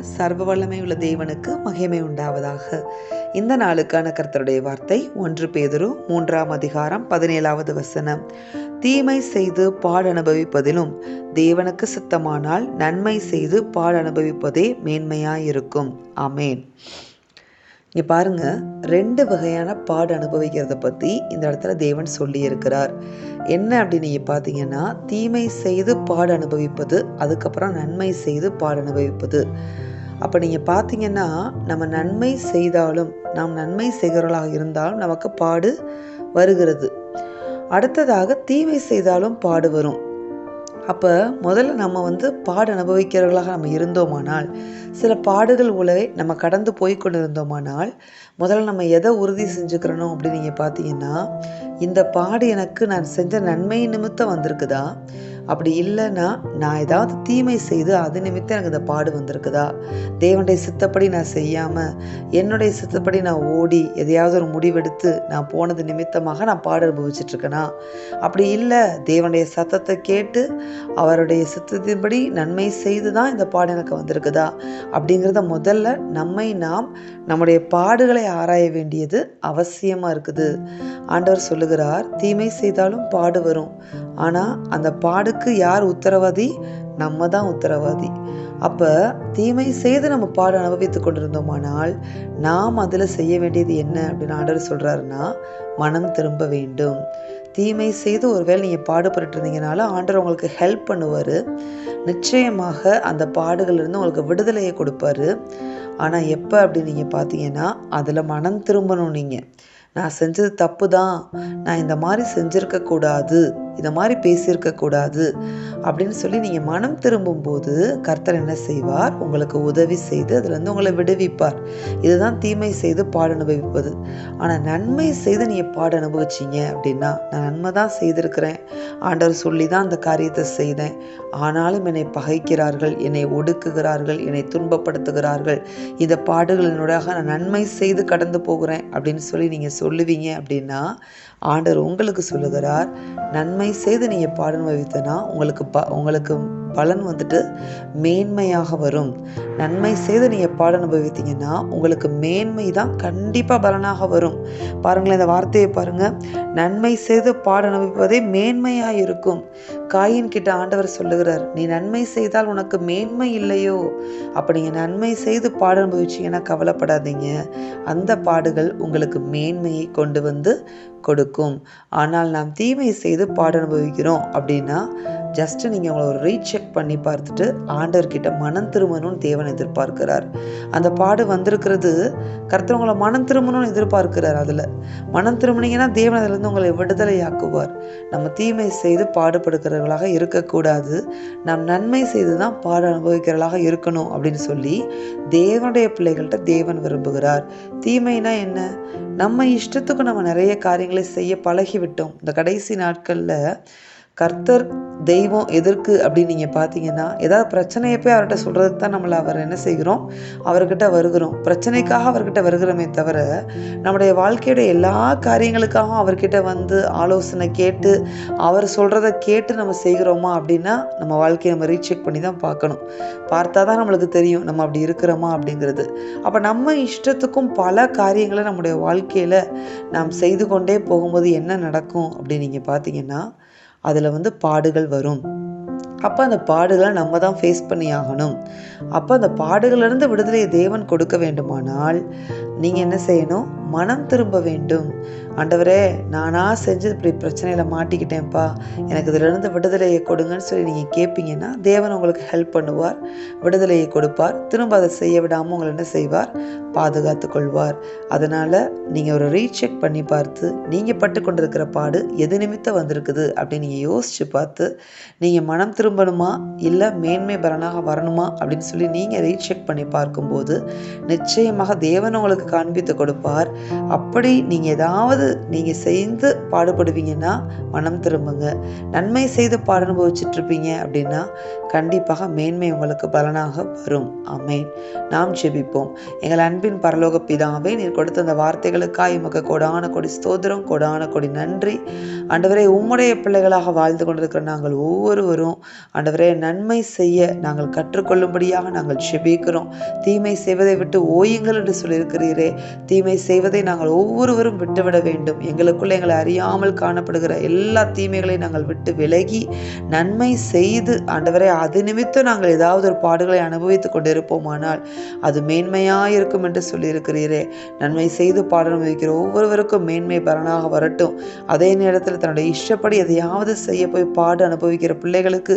சர்வ வல்லமை உள்ள தேவனுக்கு மகிமை உண்டாவதாக. இந்த நாளுக்கான கர்த்தருடைய வார்த்தை ஒன்று பேதுரு மூன்றாம் அதிகாரம் பதினேழாவது வசனம். தீமை செய்து பாடனுபவிப்பதிலும் தேவனுக்கு சித்தமானால் நன்மை செய்து பாடனுபவிப்பதே மேன்மையாயிருக்கும். அமேன் இங்கே பாருங்கள் ரெண்டு வகையான பாடு அனுபவிக்கிறத பற்றி இந்த இடத்துல தேவன் சொல்லியிருக்கிறார். என்ன அப்படின்னு நீங்கள் பார்த்தீங்கன்னா தீமை செய்து பாடு அனுபவிப்பது அதுக்கப்புறம் நன்மை செய்து பாடு அனுபவிப்பது. அப்போ நீங்கள் பார்த்தீங்கன்னா நம்ம நன்மை செய்தாலும் நாம் நன்மை செய்கிறவர்களாக இருந்தாலும் நமக்கு பாடு வருகிறது. அடுத்ததாக தீமை செய்தாலும் பாடு வரும். அப்போ முதல்ல நம்ம வந்து பாடு அனுபவிக்கிறவர்களாக நம்ம இருந்தோமானால் சில பாடுகள் உலகை நம்ம கடந்து போய் கொண்டு இருந்தோமானால் முதல்ல நம்ம எதை உறுதி செஞ்சுக்கிறணும் அப்படின்னு நீங்கள் பார்த்தீங்கன்னா இந்த பாடு எனக்கு நான் செஞ்ச நன்மை நிமித்தம் வந்திருக்குதா? அப்படி இல்லைன்னா நான் ஏதாவது தீமை செய்து அது நிமித்தம் எனக்கு இந்த பாடு வந்திருக்குதா? தேவனுடைய சித்தப்படி நான் செய்யாமல் என்னுடைய சித்தப்படி நான் ஓடி எதையாவது ஒரு முடிவெடுத்து நான் போனது நிமித்தமாக நான் பாடு அனுபவிச்சிட்ருக்கேனா அப்படி இல்லை தேவனுடைய சத்தத்தை கேட்டு அவருடைய சித்தத்தின்படி நன்மை செய்து தான் இந்த பாடு எனக்கு வந்திருக்குதா? அப்படிங்கிறத முதல்ல நம்மை நாம் நம்முடைய பாடுகளை ஆராய வேண்டியது அவசியமாக இருக்குது. ஆண்டவர் சொல்லுகிறார் தீமை செய்தாலும் பாடு வரும். ஆனால் அந்த பாடுக்கு யார் உத்தரவாதி? நம்ம தான் உத்தரவாதி. அப்போ தீமை செய்து நம்ம பாடம் அனுபவித்து கொண்டிருந்தோமானால் நாம் அதில் செய்ய வேண்டியது என்ன அப்படின்னு ஆண்டவர் சொல்கிறாருன்னா மனம் திரும்ப வேண்டும். தீமை செய்து ஒருவேளை நீங்கள் பாடுபட்டு இருந்தீங்கனால ஆண்டவர் உங்களுக்கு ஹெல்ப் பண்ணுவார். நிச்சயமாக அந்த பாடுகள்லேருந்து உங்களுக்கு விடுதலையை கொடுப்பாரு. ஆனால் எப்போ அப்படின்னு நீங்கள் பார்த்தீங்கன்னா அதில் மனம் திரும்பணும் நீங்கள் நான் செஞ்சது தப்பு தான் நான் இந்த மாதிரி செஞ்சுருக்கக்கூடாது இதை மாதிரி பேசியிருக்கக்கூடாது அப்படின்னு சொல்லி நீங்கள் மனம் திரும்பும்போது கர்த்தர் என்ன செய்வார்? உங்களுக்கு உதவி செய்து அதுலேருந்து உங்களை விடுவிப்பார். இதுதான் தீமை செய்து பாடு அனுபவிப்பது. ஆனால் நன்மை செய்து நீங்கள் பாடு அனுபவிச்சிங்க அப்படின்னா நான் நன்மை தான் செய்திருக்கிறேன். ஆண்டவர் சொல்லி தான் அந்த காரியத்தை செய்தேன். ஆனாலும் என்னை பகைக்கிறார்கள் என்னை ஒடுக்குகிறார்கள் என்னை துன்பப்படுத்துகிறார்கள். இந்த பாடுகளினூடாக நான் நன்மை செய்து கடந்து போகிறேன் அப்படின்னு சொல்லி நீங்கள் சொல்லுவீங்க அப்படின்னா ஆண்டவர் உங்களுக்கு சொல்லுகிறார். நன்மை செய்து நீங்கள் பாடல் வகித்தனா உங்களுக்கு ப உங்களுக்கு பலன் வந்துட்டு மேன்மையாக வரும். நன்மை செய்து நீங்கள் பாட அனுபவித்தீங்கன்னா உங்களுக்கு மேன்மை தான் கண்டிப்பாக பலனாக வரும். பாருங்களேன் இந்த வார்த்தையை பாருங்கள் நன்மை செய்து பாட அனுபவிப்பதே மேன்மையாக இருக்கும். காயின் கிட்ட ஆண்டவர் சொல்லுகிறார் நீ நன்மை செய்தால் உனக்கு மேன்மை இல்லையோ? அப்போ நீங்கள் நன்மை செய்து பாட அனுபவிச்சிங்கன்னா கவலைப்படாதீங்க. அந்த பாடுகள் உங்களுக்கு மேன்மையை கொண்டு வந்து கொடுக்கும். ஆனால் நாம் தீமை செய்து பாட அனுபவிக்கிறோம் அப்படின்னா ஜஸ்ட்டு நீங்கள் உங்களை ஒரு ரீசெக் பண்ணி பார்த்துட்டு ஆண்டவர்கிட்ட மனம் திரும்பணும்னு தேவன் எதிர்பார்க்கிறார். அந்த பாடு வந்திருக்கிறது கருத்தவங்களை மனம் திரும்பணும்னு எதிர்பார்க்கிறார் அதில். மனம் திரும்பினீங்கன்னா தேவன் அதிலிருந்து உங்களை விடுதலையாக்குவார். நம்ம தீமை செய்து பாடுபடுக்கிறவர்களாக இருக்கக்கூடாது. நாம் நன்மை செய்து தான் பாடு அனுபவிக்கிறவர்களாக இருக்கணும் அப்படின்னு சொல்லி தேவனுடைய பிள்ளைகள்கிட்ட தேவன் விரும்புகிறார். தீமைனா என்ன? நம்ம இஷ்டத்துக்கு நம்ம நிறைய காரியங்களை செய்ய பழகிவிட்டோம். இந்த கடைசி நாட்களில் கர்த்தர் தெய்வம் எதற்கு அப்படின்னு நீங்கள் பார்த்தீங்கன்னா ஏதாவது பிரச்சனையை போய் அவர்கிட்ட சொல்கிறதுக்கு தான் நம்மளை அவர் என்ன செய்கிறோம்? அவர்கிட்ட வருகிறோம். பிரச்சனைக்காக அவர்கிட்ட வருகிறோமே தவிர நம்முடைய வாழ்க்கையோட எல்லா காரியங்களுக்காகவும் அவர்கிட்ட வந்து ஆலோசனை கேட்டு அவர் சொல்கிறத கேட்டு நம்ம செய்கிறோமா அப்படின்னா நம்ம வாழ்க்கையை நம்ம ரீசெக் பண்ணி தான் பார்க்கணும். பார்த்தா தான் நம்மளுக்கு தெரியும் நம்ம அப்படி இருக்கிறோமா அப்படிங்கிறது. அப்போ நம்ம இஷ்டத்துக்கும் பல காரியங்களை நம்முடைய வாழ்க்கையில் நாம் செய்து கொண்டே போகும்போது என்ன நடக்கும் அப்படின்னு நீங்கள் பார்த்தீங்கன்னா அதில் வந்து பாடுகள் வரும். அப்போ அந்த பாடுகளை நம்ம தான் ஃபேஸ் பண்ணி ஆகணும். அப்போ அந்த பாடுகளிலிருந்து விடுதலையை தேவன் கொடுக்க வேண்டுமானால் நீங்கள் என்ன செய்யணும்? மனம் திரும்ப வேண்டும். ஆண்டவரே நானாக செஞ்சு இப்படி பிரச்சனையில் மாட்டிக்கிட்டேன்ப்பா. எனக்கு இதிலிருந்து விடுதலையை கொடுங்கன்னு சொல்லி நீங்கள் கேட்பீங்கன்னா தேவன் உங்களுக்கு ஹெல்ப் பண்ணுவார் விடுதலையை கொடுப்பார் திரும்ப அதை செய்ய விடாமல் உங்களை என்ன செய்வார்? பாதுகாத்து கொள்வார். அதனால் நீங்கள் ஒரு ரீசெக் பண்ணி பார்த்து நீங்கள் பட்டு கொண்டிருக்கிற பாடு எது நிமித்தம் வந்திருக்குது அப்படின்னு நீங்கள் யோசித்து பார்த்து நீங்கள் மனம் திரும்பணுமா? இல்லை மேன்மை பலனாக வரணுமா? அப்படின்னு சொல்லி நீங்கள் ரீசெக் பண்ணி பார்க்கும்போது நிச்சயமாக தேவன் உங்களுக்கு காண்பித்து கொடுப்பார். அப்படி நீங்கள் ஏதாவது நீங்கள் செய்து பாடுபடுவீங்கன்னா மனம் திரும்புங்க. நன்மை செய்து பாட அனுபவிச்சிட்டுருப்பீங்க அப்படின்னா கண்டிப்பாக மேன்மை உங்களுக்கு பலனாக வரும். அமேன் நாம் ஜெபிப்போம். எங்கள் அன்பின் பரலோக பிதாவே நீர் கொடுத்த அந்த வார்த்தைகளுக்காக உமக்கு கொடான கொடி ஸ்தோத்திரம் கொடான கொடி நன்றி. ஆண்டவரே உம்முடைய பிள்ளைகளாக வாழ்ந்து கொண்டிருக்கிற நாங்கள் ஒவ்வொருவரும் ஆண்டவரே நன்மை செய்ய நாங்கள் கற்றுக்கொள்ளும்படியாக நாங்கள் ஜெபிக்கிறோம். தீமை செய்வதை விட்டு ஓயுங்கள் என்று சொல்லியிருக்கிறீரே. தீமை செய்வதை நாங்கள் ஒவ்வொருவரும் விட்டுவிட வேண்டும் வேண்டும். எங்களுக்குள்ள எங்களை அறியாமல் காணப்படுகிற எல்லா தீமைகளையும் நாங்கள் விட்டு விலகி நன்மை செய்து ஆண்டவரை அது நிமித்தம் நாங்கள் ஏதாவது ஒரு பாடுகளை அனுபவித்துக் கொண்டிருப்போமானால் அது மேன்மையாக இருக்கும் என்று சொல்லியிருக்கிறீரே. நன்மை செய்து பாட அனுபவிக்கிற ஒவ்வொருவருக்கும் மேன்மை பலனாக வரட்டும். அதே நேரத்தில் தன்னுடைய இஷ்டப்படி எதையாவது செய்ய போய் பாடு அனுபவிக்கிற பிள்ளைகளுக்கு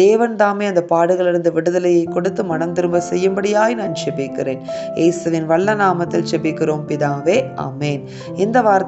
தேவன் தாமே அந்த பாடுகளிலிருந்து விடுதலையை கொடுத்து மனம் திரும்ப செய்யும்படியாய் நான் செபிக்கிறேன். இயேசுவின் வல்ல நாமத்தில் செபிக்கிறோம். பிதாவே அமேன் இந்த வார்த்தை